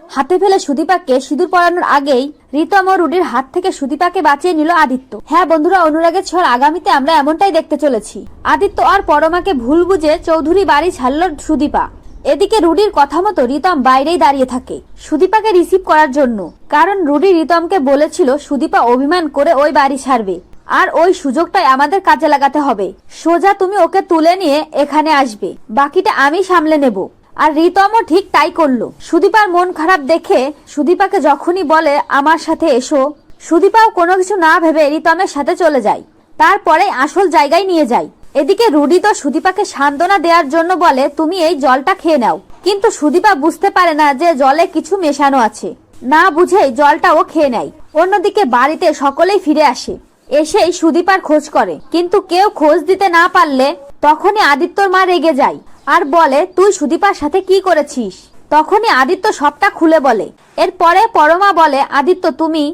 হাতে ফেলে সুদীপাকে সিঁদুর পরানোর আগেই রিতম ও রুডির হাত থেকে সুদীপাকে বাঁচিয়ে নিল আদিত্য। হ্যাঁ বন্ধুরা, অনুরাগের ছড় আগামীতে আমরা এমনটাই দেখতে চলেছি। আদিত্য আর পরমাকে ভুল বুঝে চৌধুরী বাড়ি ছাড়ল সুদীপা। এদিকে রুডির কথা মতো রিতম বাইরেই দাঁড়িয়ে থাকে সুদীপাকে রিসিভ করার জন্য। কারণ রুডি রিতমকে বলেছিল সুদীপা অভিমান করে ওই বাড়ি ছাড়বে। আর ওই সুযোগটাই আমাদের কাজে লাগাতে হবে। সোজা তুমি ওকে তুলে নিয়ে এখানে আসবে। বাকিটা আমি সামলে নেব। আর রিতমও ঠিক তাই করল। সুদীপার মন খারাপ দেখে সুদীপাকে যখনই বলে, আমার সাথে এসো, সুদীপাও কোনো কিছু না ভেবে রিতমের সাথে চলে যায়। তারপরে আসল জায়গায় নিয়ে যায়। এদিকে রুডি তো সুদীপাকে সান্ত্বনা দেওয়ার জন্য বলে, তুমি এই জলটা খেয়ে নাও। কিন্তু সুদীপা বুঝতে পারে না যে জলে কিছু মেশানো আছে। না বুঝেই জলটাও খেয়ে নেয়। অন্যদিকে বাড়িতে সকলেই ফিরে আসে। এসেই সুদীপার খোঁজ করে। কিন্তু কেউ খোঁজ দিতে না পারলে তখনই আদিত্যর মা রেগে যায়। আর বলে, তুই সুদীপার সাথে কি করেছিস? তখনই আদিত্য সবটা খুলে বলে। এরপরে পরমা বলে, আদিত্য, তুমি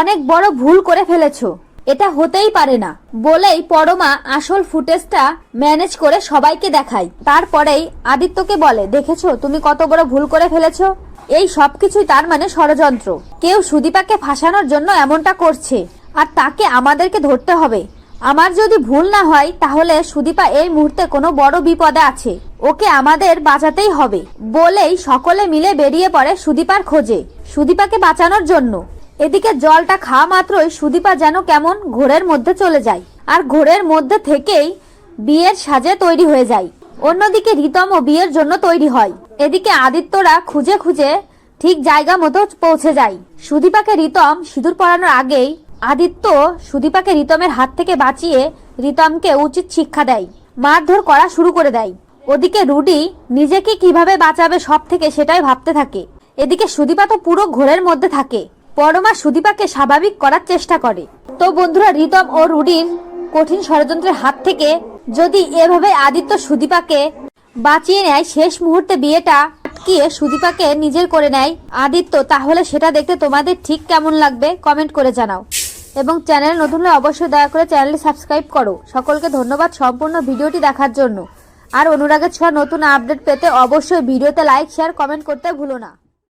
অনেক বড় ভুল করে ফেলেছো। এটা হতেই পারে না। বলেই পরমা আসল ফুটেজটা ম্যানেজ করে সবাইকে দেখায়। তারপরেই আদিত্যকে বলে, দেখেছ, তুমি কত বড় ভুল করে ফেলেছো? এই সবকিছুই তার মানে ষড়যন্ত্র। কেউ সুদীপাকে ফাঁসানোর জন্য এমনটা করছে, আর তাকে আমাদেরকে ধরতে হবে। আমার যদি ভুল না হয়, তাহলে সুদীপা এই মুহূর্তে কোনো বড় বিপদে আছে। ওকে আমাদের বাঁচাতেই হবে। বলেই সকলে মিলে বেরিয়ে পড়ে সুদীপার খোঁজে। সুদীপাকে বাঁচানোর জন্য। এদিকে জলটা খাওয়া মাত্রই সুদীপা যেন কেমন ঘোরের মধ্যে চলে যায়। আর ঘোরের মধ্যে থেকেই বিয়ের সাজে তৈরি হয়ে যায়। অন্যদিকে রিতমও বিয়ের জন্য তৈরি হয়। এদিকে আদিত্যরা খুঁজে খুঁজে ঠিক জায়গা মতো পৌঁছে যায়। সুদীপাকে রিতম সিঁদুর পরানোর আগেই আদিত্য সুদীপাকে রিতমের হাত থেকে বাঁচিয়ে রিতমকে উচিত শিক্ষা দেয়, মারধর করা শুরু করে দেয়। ওদিকে রুডি নিজেকে কীভাবে বাঁচাবে সব থেকে সেটাই ভাবতে থাকে। এদিকে সুদীপা তো পুরো ঘোরের মধ্যে থাকে। পরমা সুদীপাকে স্বাভাবিক করার চেষ্টা করে। তো বন্ধুরা, রিতম ও রুডির কঠিন ষড়যন্ত্রের হাত থেকে যদি এভাবে আদিত্য সুদীপাকে বাঁচিয়ে নেয়, শেষ মুহূর্তে বিয়েটা আটকিয়ে সুদীপাকে নিজের করে নেয় আদিত্য, তাহলে সেটা দেখতে তোমাদের ঠিক কেমন লাগবে? কমেন্ট করে জানাও। এবং চ্যানেল নতুন হলে অবশ্যই দয়া করে চ্যানেলটি সাবস্ক্রাইব করো। সকলকে ধন্যবাদ সম্পূর্ণ ভিডিওটি দেখার জন্য। আর অনুরাগের ছোঁয়া নতুন আপডেট পেতে অবশ্যই ভিডিওতে লাইক, শেয়ার, কমেন্ট করতে ভুলো না।